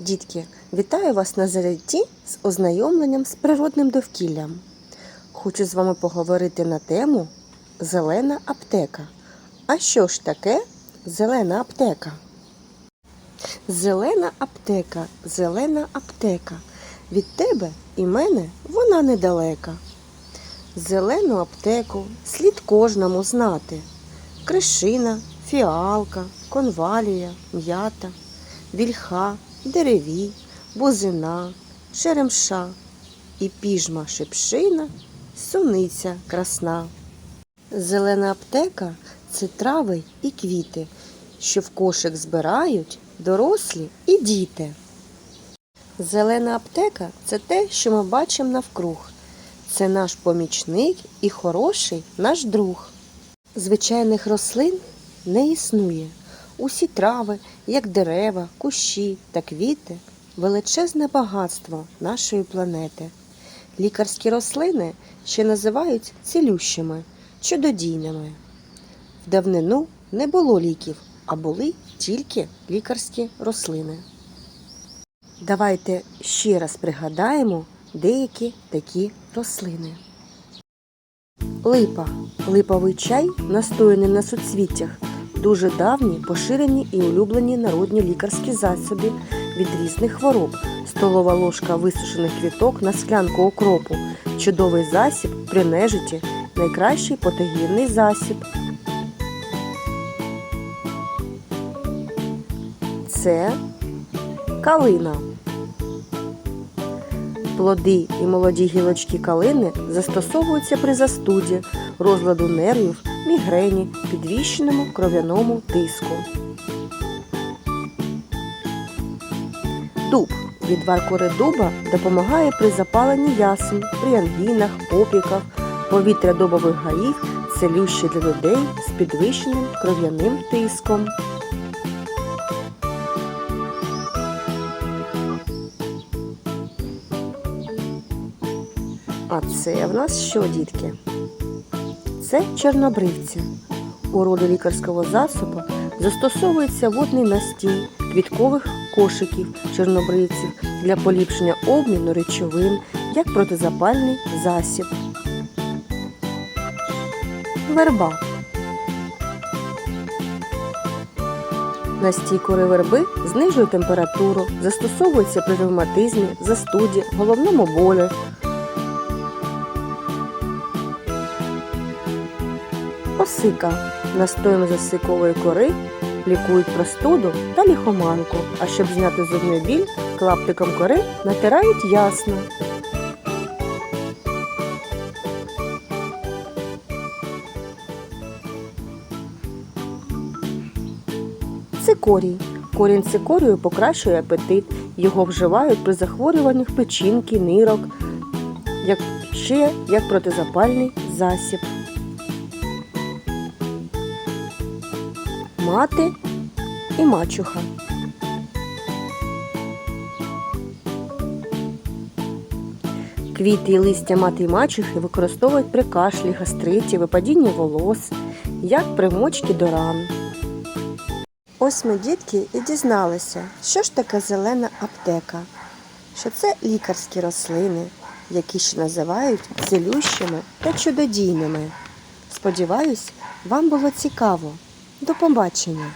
Дітки, вітаю вас на зарядді з ознайомленням з природним довкіллям. Хочу з вами поговорити на тему Зелена аптека. А що ж таке зелена аптека? Зелена аптека, зелена аптека. Від тебе і мене вона недалека. Зелену аптеку слід кожному знати. Кришина, фіалка, конвалія, м'ята, вільха, деревій, бузина, черемша і піжма шипшина, суниця красна. Зелена аптека це трави і квіти, що в кошик збирають дорослі і діти. Зелена аптека це те, що ми бачимо навкруг. Це наш помічник і хороший наш друг. Звичайних рослин не існує. Усі трави, як дерева, кущі та квіти величезне багатство нашої планети. Лікарські рослини ще називають цілющими, чудодійними. В давнину не було ліків, а були тільки лікарські рослини. Давайте ще раз пригадаємо деякі такі рослини. Липа. Липовий чай, настояний на суцвіттях, дуже давні, поширені і улюблені народні лікарські засоби від різних хвороб. Столова ложка висушених квіток на склянку окропу. Чудовий засіб при нежиті, найкращий потагінний засіб. Це калина. Плоди і молоді гілочки калини застосовуються при застуді, розладу нервів, мігрені, підвищеному кров'яному тиску. Дуб. Відвар кори дуба допомагає при запаленні ясен, при ангінах, опіках, повітря дубових гаїв целюще для людей з підвищеним кров'яним тиском. А це в нас що, дітки? Це чорнобривці. У роді лікарського засобу застосовується водний настій квіткових кошиків чорнобривців для поліпшення обміну речовин як протизапальний засіб. Верба. Настій кори верби знижує температуру, застосовується при ревматизмі, застуді, головному болі, Осика. Настоєм з осикової кори лікують простуду та ліхоманку, а щоб зняти зубний біль, клаптиком кори натирають ясно. Цикорій. Корінь цикорію покращує апетит. Його вживають при захворюваннях печінки, нирок, як ще як протизапальний засіб. Мати і мачуха. Квіти і листя мати і мачухи використовують при кашлі, гастриті, випадінні волос, як примочки до ран. Ось ми, дітки, і дізналися, що ж таке зелена аптека, що це лікарські рослини, які ще називають цілющими та чудодійними. Сподіваюсь, вам було цікаво. До побачення!